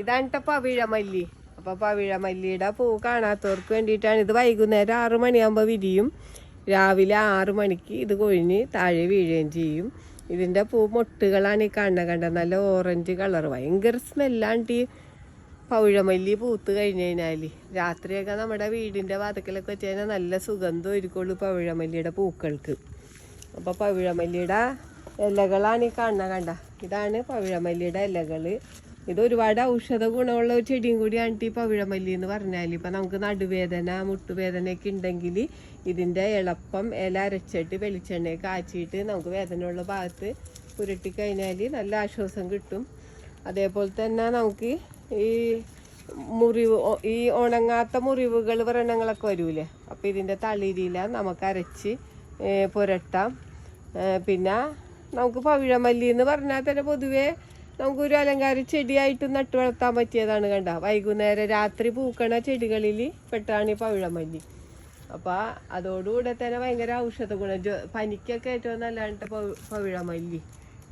ഇതാണ് പവിഴമല്ലി. അപ്പൊ പവിഴമല്ലിയുടെ പൂ കാണാത്തവർക്ക് വേണ്ടിയിട്ടാണ്. ഇത് വൈകുന്നേരം ആറു മണിയാകുമ്പോൾ വിരിയും. രാവിലെ ആറു മണിക്ക് ഇത് കൊഴിഞ്ഞ് താഴെ വീഴുകയും ചെയ്യും. ഇതിന്റെ പൂ മൊട്ടുകളാണ് ഈ കാണുന്ന കണ്ട? നല്ല ഓറഞ്ച് കളർ. ഭയങ്കര സ്മെല്ലാണ്ട് ഈ പവിഴമല്ലി പൂത്ത് കഴിഞ്ഞ് കഴിഞ്ഞാൽ രാത്രിയൊക്കെ നമ്മുടെ വീടിന്റെ വാതക്കലൊക്കെ വെച്ച് കഴിഞ്ഞാൽ നല്ല സുഗന്ധം ഒരുക്കുള്ളൂ പവിഴമല്ലിയുടെ പൂക്കൾക്ക്. അപ്പോൾ പവിഴമല്ലിയുടെ ഇലകളാണ് ഈ കാണുന്ന കണ്ട? ഇതാണ് പവിഴമല്ലിയുടെ ഇലകൾ ഇത് ഒരുപാട് ഔഷധ ഗുണമുള്ള ഒരു ചെടിയും കൂടിയാണ് ഈ പവിഴമല്ലി എന്ന് പറഞ്ഞാൽ ഇപ്പം നമുക്ക് നടുവേദന മുട്ടുവേദനയൊക്കെ ഉണ്ടെങ്കിൽ ഇതിന്റെ എളുപ്പം ഇല അരച്ചിട്ട് വെളിച്ചെണ്ണ കാച്ചിയിട്ട് നമുക്ക് വേദനയുള്ള ഭാഗത്ത് പുരട്ടി കഴിഞ്ഞാൽ നല്ല ആശ്വാസം കിട്ടും. അതേപോലെ തന്നെ നമുക്ക് ഈ മുറിവ് ഈ ഉണങ്ങാത്ത മുറിവുകൾ വ്രണങ്ങളൊക്കെ വരൂലേ? അപ്പോൾ ഇതിന്റെ തളിരില നമുക്ക് അരച്ച് പുരട്ടാം. പിന്നെ നമുക്ക് പവിഴമല്ലി എന്ന് പറഞ്ഞാൽ തന്നെ പൊതുവേ നമുക്കൊരു അലങ്കാര ചെടിയായിട്ട് നട്ടു വളർത്താൻ പറ്റിയതാണ് കണ്ട? വൈകുന്നേരം രാത്രി പൂക്കണ ചെടികളിൽ പെട്ടാണ് ഈ പവിഴമല്ലി. അപ്പോൾ അതോടുകൂടെ തന്നെ ഭയങ്കര ഔഷധ ഗുണം പനിക്കൊക്കെ ഏറ്റവും നല്ലതാണ് പവി- പവിഴമല്ലി.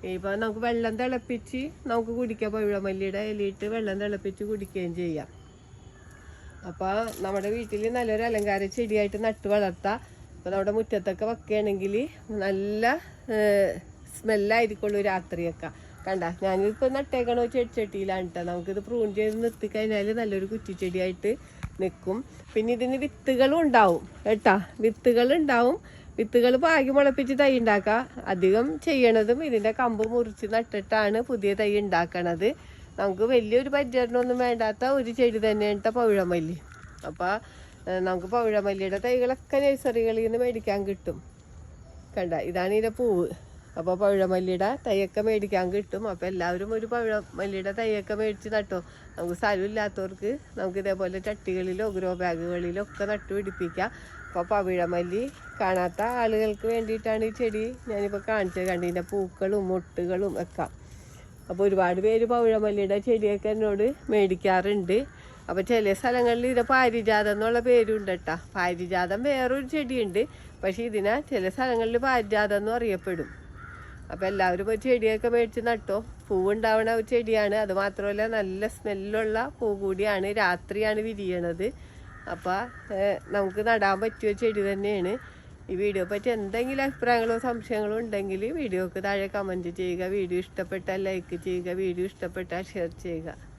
ഇപ്പൊ നമുക്ക് വെള്ളം തിളപ്പിച്ച് നമുക്ക് കുടിക്കാം പവിഴമല്ലിയുടെ ഇലയിട്ട് വെള്ളം തിളപ്പിച്ച് കുടിക്കുകയും ചെയ്യാം. അപ്പോൾ നമ്മുടെ വീട്ടിൽ നല്ലൊരു അലങ്കാര ചെടിയായിട്ട് നട്ടു വളർത്താം. അപ്പോൾ നമ്മുടെ മുറ്റത്തൊക്കെ വെക്കുകയാണെങ്കിൽ നല്ല സ്മെല്ലായിരിക്കുള്ളൂ രാത്രിയൊക്കെ. കണ്ട. ഞാനിപ്പോൾ നട്ടേക്കണ ചെടിച്ചട്ടിയിലാണ് കേട്ടോ. നമുക്കിത് പ്രൂൺ ചെയ്ത് നിർത്തി കഴിഞ്ഞാൽ നല്ലൊരു കുറ്റിച്ചെടിയായിട്ട് നിൽക്കും പിന്നെ ഇതിന് വിത്തുകളും ഉണ്ടാവും കേട്ടാ. വിത്തുകൾ ഉണ്ടാവും. വിത്തുകൾ പാകി മുളപ്പിച്ച് തൈ ഉണ്ടാക്കുക അധികം ചെയ്യണതും ഇതിന്റെ കമ്പ് മുറിച്ച് നട്ടിട്ടാണ് പുതിയ തൈ ഉണ്ടാക്കണത്. നമുക്ക് വലിയൊരു പരിചരണമൊന്നും വേണ്ടാത്ത ഒരു ചെടി തന്നെയാണ് പവിഴമല്ലി. അപ്പോൾ നമുക്ക് പവിഴമല്ലിയുടെ തൈകളൊക്കെ നഴ്സറികളിൽ നിന്ന് മേടിക്കാൻ കിട്ടും. കണ്ട ഇതാണ് ഇതിന്റെ പൂവ്. അപ്പോൾ പവിഴമല്ലിയുടെ തൈയൊക്കെ മേടിക്കാൻ കിട്ടും. അപ്പോൾ എല്ലാവരും ഒരു പവിഴമല്ലിയുടെ തൈയൊക്കെ മേടിച്ച് നട്ടോ. നമുക്ക് സ്ഥലമില്ലാത്തവർക്ക് നമുക്ക് ഇതേപോലെ ചട്ടികളിലോ ഗ്രോ ബാഗുകളിലോ ഒക്കെ നട്ടു പിടിപ്പിക്കാം. അപ്പോൾ പവിഴമല്ലി കാണാത്ത ആളുകൾക്ക് വേണ്ടിയിട്ടാണ് ഈ ചെടി ഞാനിപ്പോൾ കാണിച്ചത് കണ്ട് ഇതിന്റെ പൂക്കളും മുട്ടുകളും ഒക്കെ. അപ്പോൾ ഒരുപാട് പേര് പവിഴമല്ലിയുടെ ചെടിയൊക്കെ എന്നോട് മേടിക്കാറുണ്ട്. അപ്പോൾ ചില സ്ഥലങ്ങളിൽ ഇത് പാരിജാതം എന്നുള്ള പേരുണ്ട് കേട്ടോ. പാരിജാതം വേറൊരു ചെടിയുണ്ട്. പക്ഷേ ഇതിനെ ചില സ്ഥലങ്ങളിൽ പാരിജാതം എന്നും അറിയപ്പെടും. അപ്പോൾ എല്ലാവരും ഒരു ചെടിയൊക്കെ മേടിച്ച് നട്ടോ. പൂവുണ്ടാവണ ഒരു ചെടിയാണ്. അത് മാത്രമല്ല നല്ല സ്മെല്ലുള്ള പൂ കൂടിയാണ് രാത്രിയാണ് വിരിയണത്. അപ്പോൾ നമുക്ക് നടാൻ പറ്റിയ ചെടി തന്നെയാണ്. ഈ വീഡിയോ പറ്റി എന്തെങ്കിലും അഭിപ്രായങ്ങളോ സംശയങ്ങളോ ഉണ്ടെങ്കിൽ വീഡിയോക്ക് താഴെ കമന്റ് ചെയ്യുക. വീഡിയോ ഇഷ്ടപ്പെട്ടാൽ ലൈക്ക് ചെയ്യുക. വീഡിയോ ഇഷ്ടപ്പെട്ടാൽ ഷെയർ ചെയ്യുക.